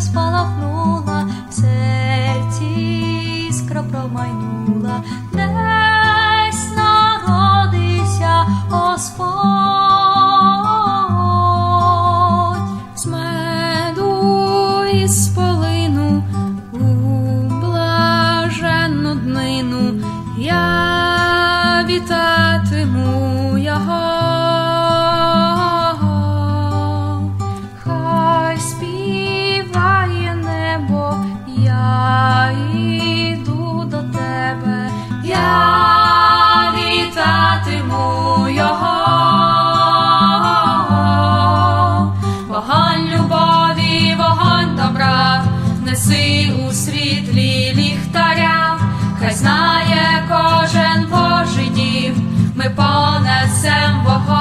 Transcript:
спалахнула, в серці іскра промайнула, десь народився Господь. З меду і з полину у блаженну днину я вітатиму Я йду тебе, я вітатиму його, вогонь любові, вогонь добра, неси у світлі ліхтаря, хай знає кожен Божий дім, ми понесем вогонь.